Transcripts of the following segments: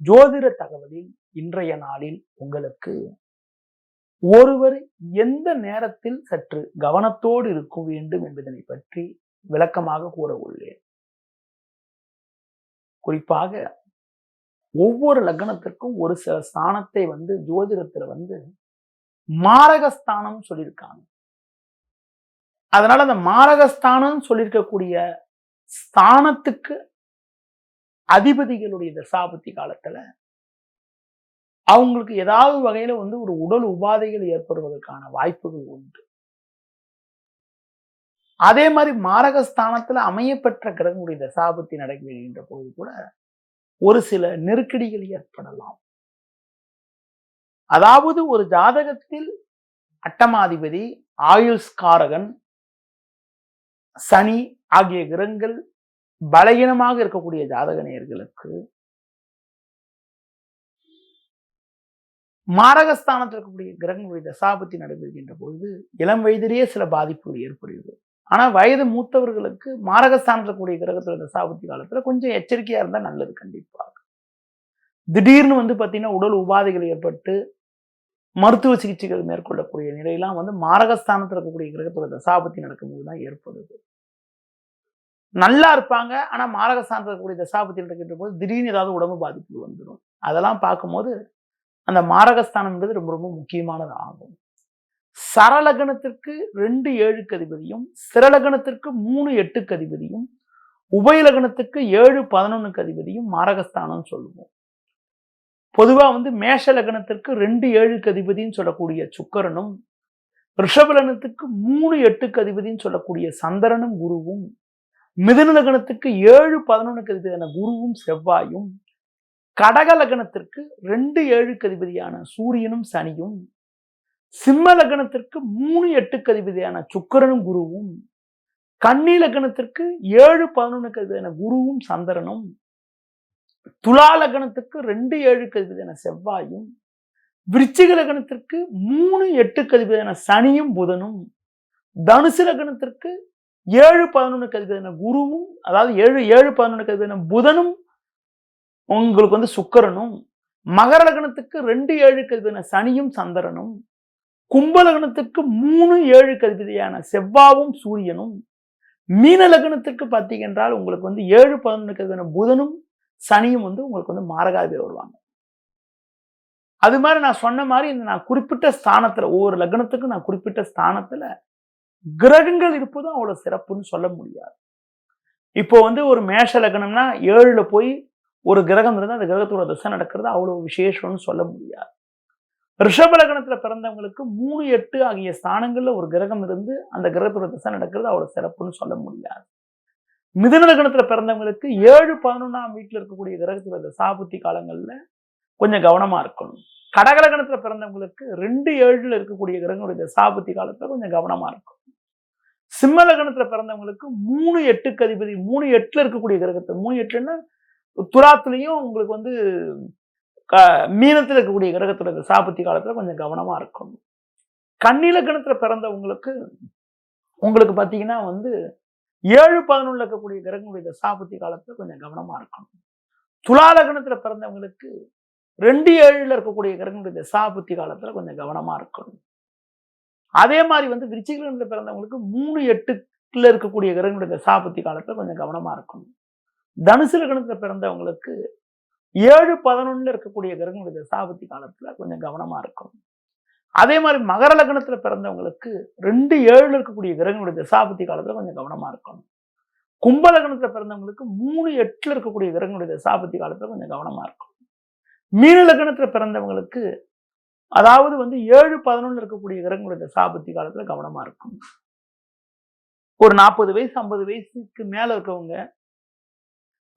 ஜோதிட தகவலில் இன்றைய நாளில் உங்களுக்கு ஒருவர் எந்த நேரத்தில் சற்று கவனத்தோடு இருக்க வேண்டும் என்பதனை பற்றி விளக்கமாக கூற உள்ளேன் குறிப்பாக ஒவ்வொரு லக்னத்திற்கும் ஒரு சில ஸ்தானத்தை வந்து ஜோதிடத்துல வந்து மாரகஸ்தானம் சொல்லியிருக்காங்க. அதனால அந்த மாரகஸ்தானம் சொல்லியிருக்கக்கூடிய ஸ்தானத்துக்கு அதிபதிகளுடைய தசாபத்தி காலத்துல அவங்களுக்கு ஏதாவது வகையில வந்து ஒரு உடல் உபாதைகள் ஏற்படுவதற்கான வாய்ப்புகள் உண்டு. அதே மாதிரி மாரகஸ்தானத்துல அமையப்பெற்ற கிரகங்களுடைய தசாபத்தி நடக்கின்ற போது கூட ஒரு சில நெருக்கடிகள் ஏற்படலாம். அதாவது ஒரு ஜாதகத்தில் அட்டமாதிபதி ஆயுள்ஸ்காரகன் சனி ஆகிய கிரகங்கள் பலகீனமாக இருக்கக்கூடிய ஜாதக நேயர்களுக்கு மாரகஸ்தானத்தில் இருக்கக்கூடிய கிரகங்களுடைய தசாபத்தி நடைபெறுகின்ற பொழுது இளம் வயதிலேயே சில பாதிப்புகள் ஏற்படுகிறது. ஆனால் வயது மூத்தவர்களுக்கு மாரகஸ்தானத்தில் இருக்கக்கூடிய கிரகத்துல தசாபத்தி காலத்தில் கொஞ்சம் எச்சரிக்கையாக இருந்தால் நல்லது கண்டிப்பாக திடீர்னு வந்து பார்த்திங்கன்னா உடல் உபாதைகள் ஏற்பட்டு மருத்துவ சிகிச்சைகள் மேற்கொள்ளக்கூடிய நிலையெல்லாம் வந்து மாரகஸ்தானத்தில் இருக்கக்கூடிய கிரகத்தோட தசாபத்தி நடக்கும்போது தான் ஏற்படுது. நல்லா இருப்பாங்க. ஆனா மாரகஸ்தானத்தில் இருக்கக்கூடிய தசாபத்தில் இருக்கின்ற போது திடீர்னு ஏதாவது உடம்பு பாதிப்பு வந்துடும் அதெல்லாம் பார்க்கும்போது அந்த மாரகஸ்தானம்ன்றது ரொம்ப ரொம்ப முக்கியமானது ஆகும். சரலகணத்திற்கு ரெண்டு ஏழுக்கு அதிபதியும் சிரலகணத்திற்கு மூணு எட்டுக்கு அதிபதியும் உபயலகணத்துக்கு ஏழு பதினொன்னுக்கு அதிபதியும் மாரகஸ்தானம் சொல்லுவோம். பொதுவா வந்து மேஷ லக்னத்திற்கு ரெண்டு ஏழுக்கு அதிபதின்னு சொல்லக்கூடிய சுக்கரனும் ரிஷபலகணத்துக்கு மூணு எட்டுக்கு அதிபதின்னு சொல்லக்கூடிய சந்திரனும் குருவும் மிதுன லக்னத்துக்கு ஏழு பதினொன்று அதிபதியான குருவும் செவ்வாயும் கடக லக்னத்திற்கு ரெண்டு ஏழுக்கு அதிபதியான சூரியனும் சனியும் சிம்ம லக்னத்திற்கு மூணு எட்டுக்கு அதிபதியான சுக்கரனும் குருவும் கன்னி லக்னத்திற்கு ஏழு பதினொன்று அதிபதியான குருவும் சந்திரனும் துலா லக்னத்துக்கு ரெண்டு ஏழுக்கு அதிபதியான செவ்வாயும் விருச்சிக லக்னத்திற்கு மூணு எட்டுக்கு அதிபதியான சனியும் புதனும் தனுசு லக்னத்திற்கு ஏழு பதினொன்னுக்கு அதிபதியான குருவும் அதாவது ஏழு ஏழு பதினொன்னுக்கு அதிபதியான புதனும் உங்களுக்கு வந்து சுக்கரனும் மகர லக்னத்துக்கு ரெண்டு ஏழு அதிபதியான சனியும் சந்திரனும் கும்ப லக்னத்துக்கு மூணு ஏழு அதிபதியான செவ்வாவும் சூரியனும் மீன லக்னத்திற்கு பார்த்தீங்கன்றால் உங்களுக்கு வந்து ஏழு பதினொன்று அதிபதியான புதனும் சனியும் வந்து உங்களுக்கு வந்து மாரகாதிபதி வருவாங்க. அது மாதிரி நான் சொன்ன மாதிரி இந்த நான் குறிப்பிட்ட ஸ்தானத்துல ஒவ்வொரு லக்னத்துக்கும் நான் குறிப்பிட்ட ஸ்தானத்துல கிரகங்கள் இருப்பதும் அவ்வளோ சிறப்புன்னு சொல்ல முடியாது. இப்போ வந்து ஒரு மேஷ லக்னம்னா ஏழில் போய் ஒரு கிரகம் இருந்தால் அந்த கிரகத்தோட திசை நடக்கிறது அவ்வளோ விசேஷம்னு சொல்ல முடியாது. ரிஷப லக்னத்தில் பிறந்தவங்களுக்கு மூணு எட்டு ஆகிய ஸ்தானங்களில் ஒரு கிரகம் இருந்து அந்த கிரகத்தோட திசை நடக்கிறது அவ்வளோ சிறப்புன்னு சொல்ல முடியாது. மிதுன லக்னத்தில் பிறந்தவங்களுக்கு ஏழு பதினொன்றாம் வீட்டில் இருக்கக்கூடிய கிரகத்தோட தசாபுத்தி காலங்களில் கொஞ்சம் கவனமாக இருக்கணும். கடகலகணத்தில் பிறந்தவங்களுக்கு ரெண்டு ஏழில் இருக்கக்கூடிய கிரகங்களுடைய தசாபுத்தி காலத்தில் கொஞ்சம் கவனமாக இருக்கும் சிம்ம பிறந்தவங்களுக்கு மூணு எட்டுக்கு அதிபதி மூணு எட்டில் இருக்கக்கூடிய கிரகத்தை மூணு எட்டுன்னா துராத்துலேயும் உங்களுக்கு வந்து க- மீனத்தில் இருக்கக்கூடிய கிரகத்தோட தசாபுத்தி காலத்தில் கொஞ்சம் கவனமாக இருக்கணும். கண்ணில லக்னத்துல பிறந்தவங்களுக்கு உங்களுக்கு பார்த்தீங்கன்னா வந்து ஏழு பதினொன்றில் இருக்கக்கூடிய கிரகங்களுடைய தசாபுத்தி காலத்தில் கொஞ்சம் கவனமாக இருக்கணும். துலா லக்னத்துல பிறந்தவங்களுக்கு ரெண்டு ஏழுல இருக்கக்கூடிய கிரகங்களுடைய தசாபுத்தி காலத்தில் கொஞ்சம் கவனமா இருக்கணும். அதே மாதிரி வந்து விருச்சிக பிறந்தவங்களுக்கு மூணு எட்டுல இருக்கக்கூடிய கிரகங்களுடைய தசாபுத்தி காலத்தில் கொஞ்சம் கவனமா இருக்கணும். தனுசு லக்னத்துல பிறந்தவங்களுக்கு ஏழு பதினொன்னுல இருக்கக்கூடிய கிரகங்களுடைய தசாபுத்தி காலத்தில் கொஞ்சம் கவனமா இருக்கணும். அதே மாதிரி மகர லக்னத்தில் பிறந்தவங்களுக்கு ரெண்டு ஏழுல இருக்கக்கூடிய கிரகங்களுடைய தசாபுத்தி காலத்தில் கொஞ்சம் கவனமா இருக்கணும். கும்ப லக்னத்தில் பிறந்தவங்களுக்கு மூணு எட்டில் இருக்கக்கூடிய கிரகங்களுடைய தசாபுத்தி காலத்தில் கொஞ்சம் கவனமா இருக்கணும். மீன லக்னத்துல பிறந்தவங்களுக்கு அதாவது வந்து ஏழு பதினொன்று இருக்கக்கூடிய கிரகங்களுடைய சாபத்தி காலத்தில் கவனமாக இருக்கும் ஒரு நாற்பது வயசு ஐம்பது வயசுக்கு மேலே இருக்கவங்க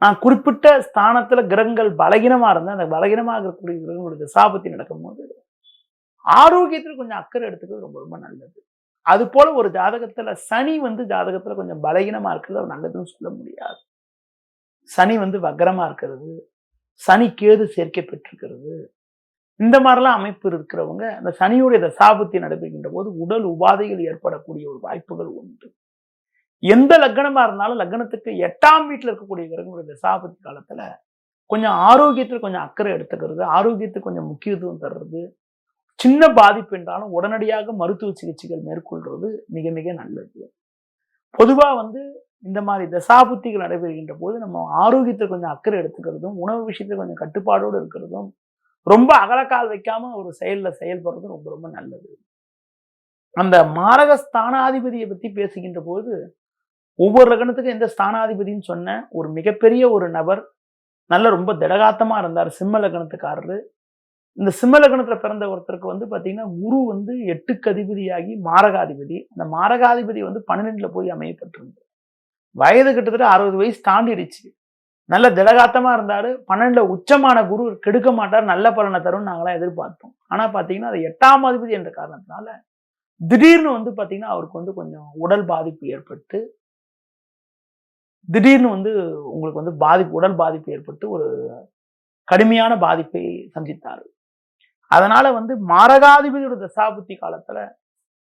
நான் குறிப்பிட்ட ஸ்தானத்தில் கிரகங்கள் பலகீனமாக இருந்தால் அந்த பலகீனமாக இருக்கக்கூடிய கிரகங்களுடைய சாபத்தி நடக்கும்போது ஆரோக்கியத்தில் கொஞ்சம் அக்கறை எடுத்துக்கிறது ரொம்ப ரொம்ப நல்லது. அது போல ஒரு ஜாதகத்தில் சனி வந்து ஜாதகத்தில் கொஞ்சம் பலகீனமாக இருக்கிறது நல்லதுன்னு சொல்ல முடியாது. சனி வந்து வக்கரமா இருக்கிறது சனி கேது சேர்க்கை பெற்றிருக்கிறது இந்த மாதிரிலாம் அமைப்பு இருக்கிறவங்க அந்த சனியுடைய தசாபத்தை நடைபெறுகின்ற போது உடல் உபாதைகள் ஏற்படக்கூடிய ஒரு வாய்ப்புகள் உண்டு. எந்த லக்னமா இருந்தாலும் லக்னத்துக்கு எட்டாம் வீட்டில் இருக்கக்கூடிய கிரகங்களுடைய தசாபத்தி காலத்துல கொஞ்சம் ஆரோக்கியத்தில் கொஞ்சம் அக்கறை எடுத்துக்கிறது ஆரோக்கியத்துக்கு கொஞ்சம் முக்கியத்துவம் தர்றது சின்ன பாதிப்பு என்றாலும் உடனடியாக மருத்துவ சிகிச்சைகள் மேற்கொள்வது மிக மிக நல்லது. பொதுவாக வந்து இந்த மாதிரி தசாபுத்திகள் நடைபெறுகின்ற போது நம்ம ஆரோக்கியத்தை கொஞ்சம் அக்கறை எடுத்துக்கிறதும் உணவு விஷயத்தில் கொஞ்சம் கட்டுப்பாடோடு இருக்கிறதும் ரொம்ப அகலக்கால் வைக்காம ஒரு செயலில் செயல்படுறதும் ரொம்ப ரொம்ப நல்லது. அந்த மாரக ஸ்தானாதிபதியை பற்றி பேசுகின்ற போது ஒவ்வொரு லக்னத்துக்கும் எந்த ஸ்தானாதிபதின்னு சொன்ன ஒரு மிகப்பெரிய ஒரு நபர் நல்ல ரொம்ப திடகாத்தமாக இருந்தார் சிம்ம லக்னத்துக்காரரு. இந்த சிம்ம லக்னத்தில் பிறந்த ஒருத்தருக்கு வந்து பார்த்தீங்கன்னா குரு வந்து எட்டுக்கு அதிபதியாகி மாரகாதிபதி. அந்த மாரகாதிபதி வந்து பன்னிரெண்டில் போய் அமையப்பட்டிருந்தது வயது கிட்டத்தட்ட அறுபது வயசு தாண்டிடுச்சு. நல்ல திடகாத்தமாக இருந்தார். பன்னெண்டில் உச்சமான குரு கெடுக்க மாட்டார். நல்ல பலனை தரும்னு நாங்களாம் எதிர்பார்த்தோம். ஆனால் பார்த்தீங்கன்னா அது எட்டாம் அதிபதி என்ற காரணத்தினால திடீர்னு வந்து பார்த்தீங்கன்னா அவருக்கு வந்து கொஞ்சம் உடல் பாதிப்பு ஏற்பட்டு திடீர்னு வந்து உங்களுக்கு வந்து பாதிப்பு உடல் பாதிப்பு ஏற்பட்டு ஒரு கடுமையான பாதிப்பை சந்தித்தார். அதனால வந்து மாரகாதிபதியோட தசாபுத்தி காலத்துல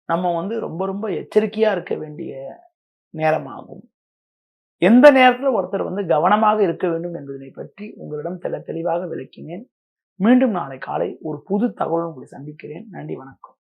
நம்ம வந்து ரொம்ப ரொம்ப எச்சரிக்கையா இருக்க வேண்டிய நேரமாகும். எந்த நேரத்தில் ஒருத்தர் வந்து கவனமாக இருக்க வேண்டும் என்பதனை பற்றி உங்களிடம் தெல தெளிவாக விளக்கினேன். மீண்டும் நாளை காலை ஒரு புது தகவல் உங்களை சந்திக்கிறேன். நன்றி வணக்கம்.